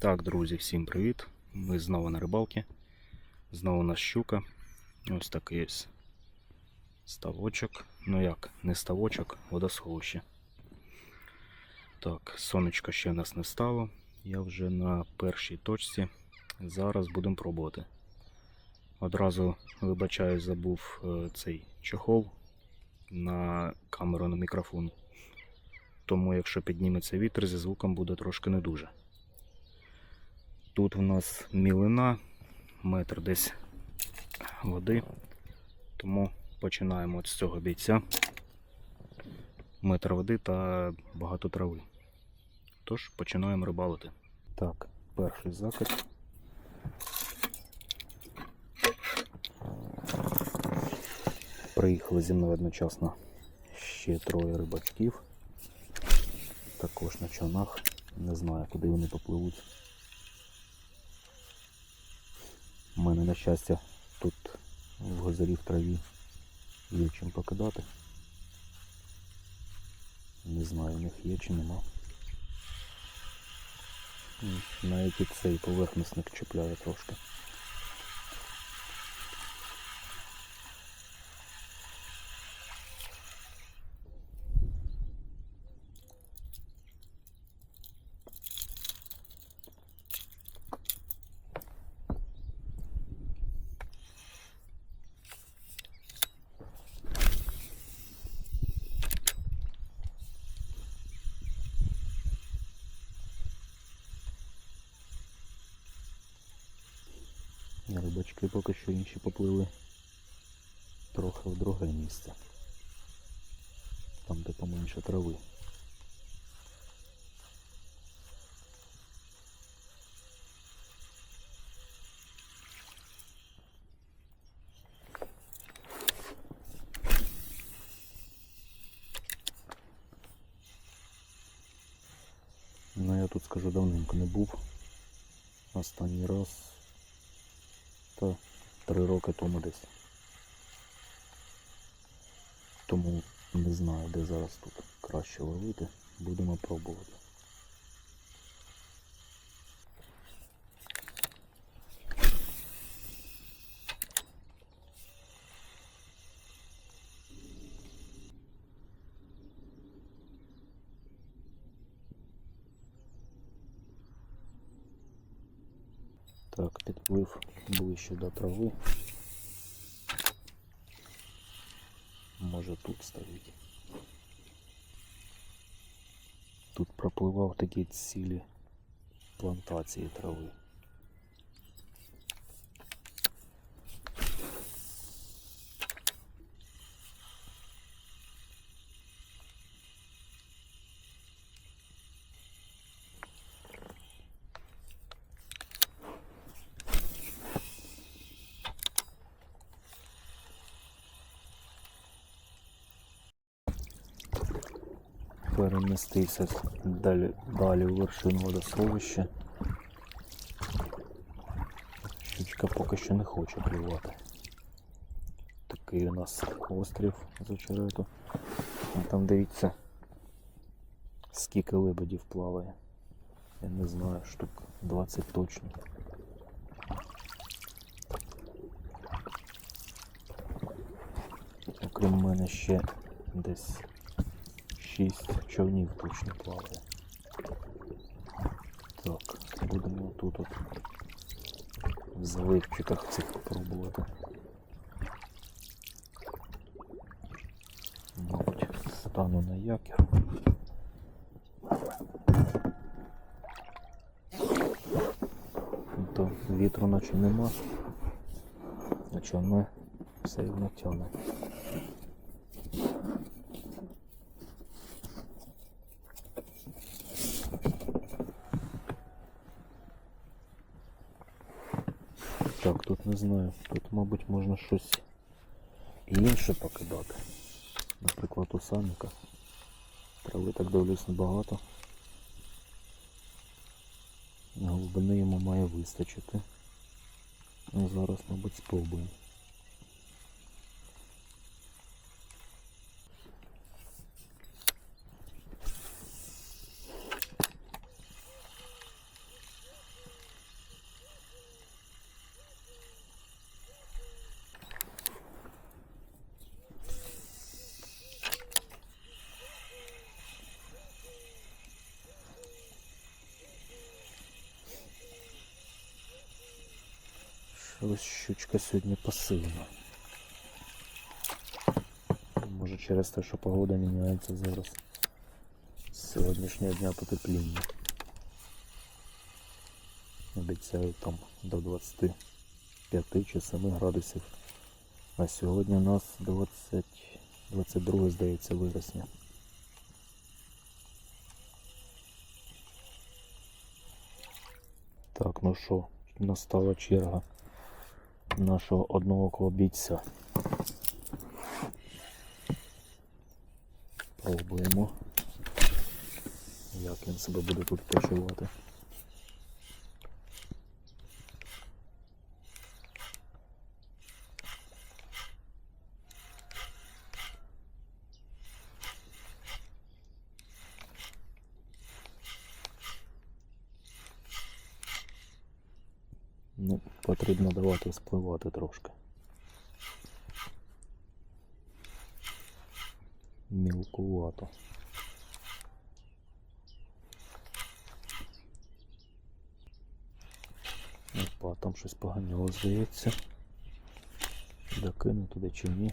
Так, друзі, всім привіт. Ми знову на рибалці. Знову у нас щука. Ось такий ось ставочок. Ну як, не ставочок, водосховище. Так, сонечко ще в нас не стало. Я вже на першій точці. Зараз будемо пробувати. Одразу вибачаю, забув е, цей чохол на камеру на мікрофон. Тому, якщо підніметься вітер, зі звуком буде трошки не дуже. Тут у нас мілина, метр десь води. Тому починаємо з цього бійця. Метр води та багато трави. Тож починаємо рибалити. Так, перший закид. Приїхали зі мною одночасно ще троє рибачків. Також на човнах. Не знаю, куди вони попливуть. У мене, на щастя, тут в газарі в траві є чим покидати. Не знаю, у них є чи нема. Навіть і цей поверхностник чіпляє трошки. Рибачки поки що інші поплили трохи в друге місце. Там, де поменше трави. Ну я тут скажу давненько не був. Останній раз та три роки тому десь. Тому не знаю, де зараз тут краще ловити. Будемо пробувати. ближче до трави. Може тут стоїть. Тут пропливав такі цілі плантації трави. Перемістився далі, далі у вершину водосховища. Щучка поки що не хоче клювати. Такий у нас острів з очерету. Там дивіться, скільки лебедів плаває. Я не знаю, штук 20 точно. Окрім мене ще десь шість човнів точно плаває. Так, будемо тут от в заливчиках цих пробувати. Мабуть, стану на якір. То вітру наче нема, а човне все одно тягне. Так, тут не знаю. Тут, мабуть, можна щось інше покидати. Наприклад, у саміка. Трави так дивлюсь небагато. Глибини йому має вистачити. Ну, зараз, мабуть, спробуємо. Щось щучка сьогодні пасивна. Може через те, що погода міняється зараз. З сьогоднішнього дня потепління. Обіцяють там до 25 чи 7 градусів. А сьогодні у нас 20, 22 здається вересня. Так, ну що, настала черга нашого одного бійця. Пробуємо, як він себе буде тут почувати. Ну, потрібно давати спливати трошки. Мілкувато. Опа, там щось поганяло, здається. Докину туди чи ні.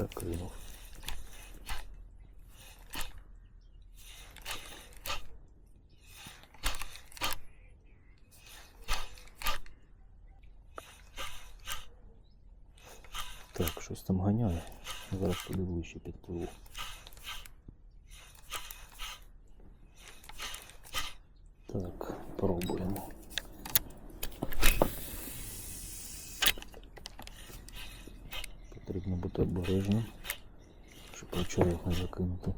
Докинув. Так, щось там ганяє. Зараз туди ближче підпливу. Так, пробуємо. Потрібно бути обережним, щоб очерет не закинути.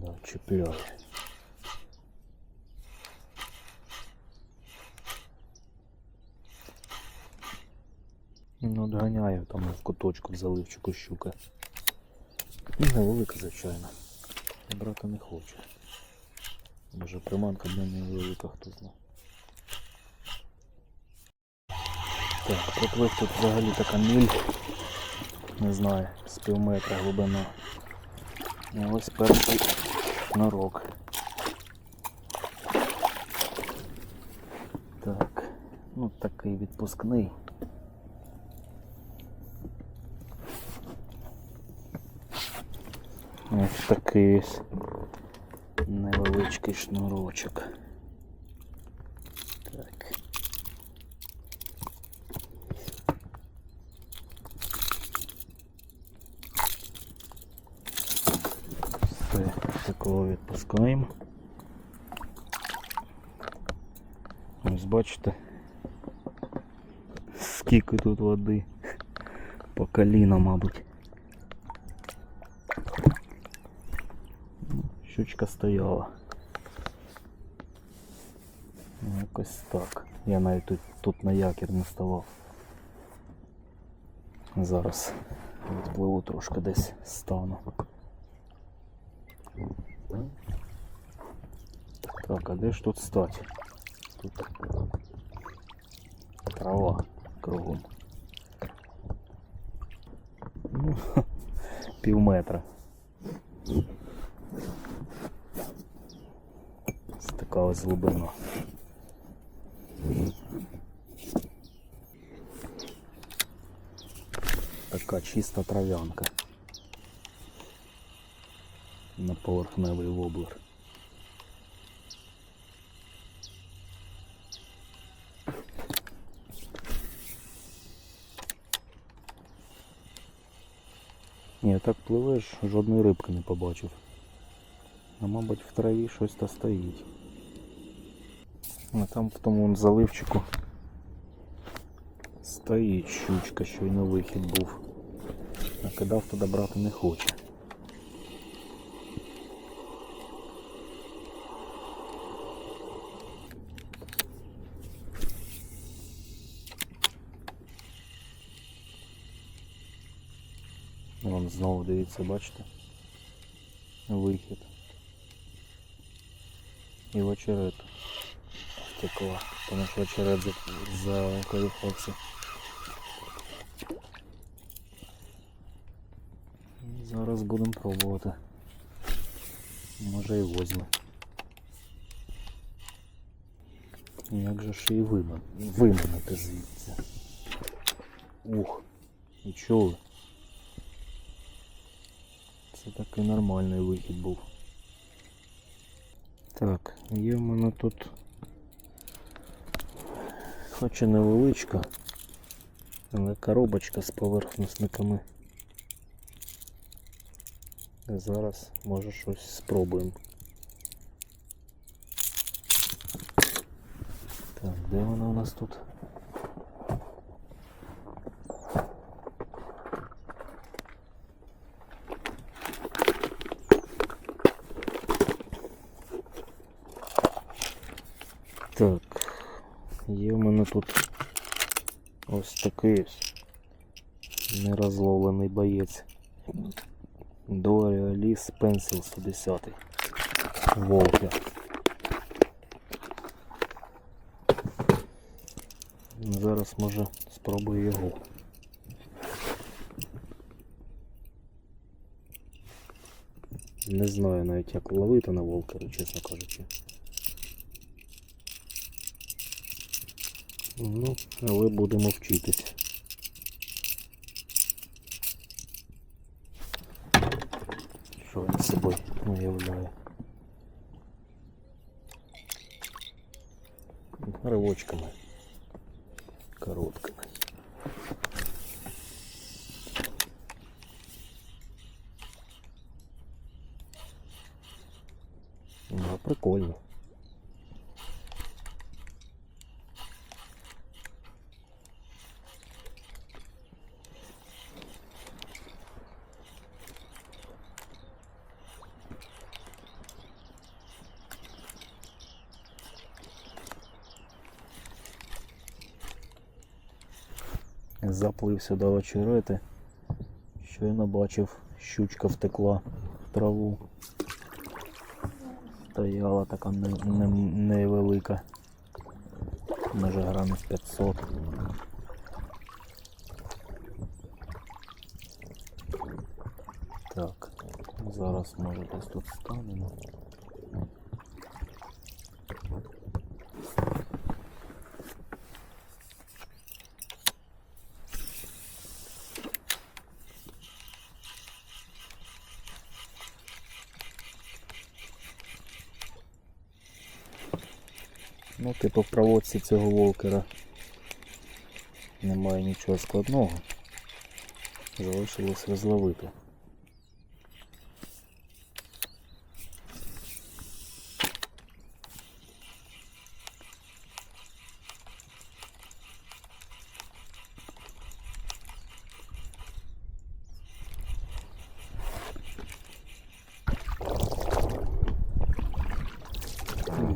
Да, чіпляє. Ну, доганяю там в куточку в заливчику щука. Ну, невелика, звичайно. Брати не хоче. Може приманка для неї велика, хто знає. Так, проплив тут взагалі така міль. Не знаю, з пів метра глибина. І ось перший шнурок. Так, ну такий відпускний. Ось такий ось невеличкий шнурочок. Так. Все, такого відпускаємо. Ось бачите, скільки тут води. По коліна, мабуть. Щучка стояла. Ну, Якось так. Я навіть тут, тут на якір не ставав. Зараз відпливу трошки десь стану. Так, а де ж тут стать? Тут трава кругом. Ну, пів метра. Це така ось глибина. Така чиста трав'янка. На поверхневий воблер. Ні, так пливеш, жодної рибки не побачив. А мабуть в траві щось та стоїть. А там в тому вон заливчику стоїть щучка, щойно вихід був. А кидав туди брати не хоче. дивіться, бачите? вихід. І в очерет втекла, тому що очерет за- заколихався. Зараз будемо пробувати. Може і возьме. Як же ж її виман... виманити звідси? Ух, і чули? Це такий нормальний вихід був. Так, є в мене тут хоч і невеличка, але коробочка з поверхностниками. Зараз може щось спробуємо. Так, де вона у нас тут? Так, є в мене тут ось такий нерозловлений боєць. Доріо Ліс Пенсил 110 Волкер. Зараз може спробую його. Не знаю навіть як ловити на волкеру, чесно кажучи. Ну, але будемо вчитись. Що він собою уявляє. Ривочками. Короткими. Ну, прикольно. Заплив сюди очерети. Щойно бачив, щучка втекла в траву. Стояла така не- не- невелика. Може грамів 500. Так, зараз може десь тут станемо. Ну, типу в проводці цього волкера немає нічого складного. Залишилось розловити.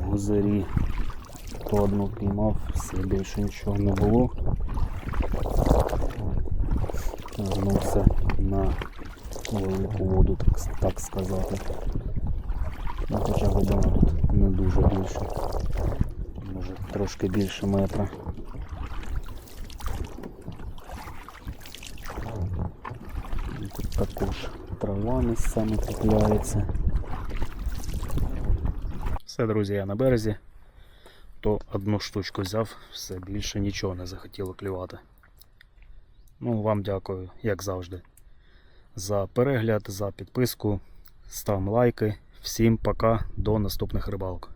Гузарі то одну піймав, все більше нічого не було. Вернувся на велику воду, так, так сказати. Ну, хоча глибина тут не дуже більше. Може трошки більше метра. Тут також трава місцями трапляється. Все, друзі, я на березі. То одну штучку взяв, все більше нічого не захотіло клювати. Ну, вам дякую, як завжди, за перегляд, за підписку. Ставим лайки. Всім пока, до наступних рибалок.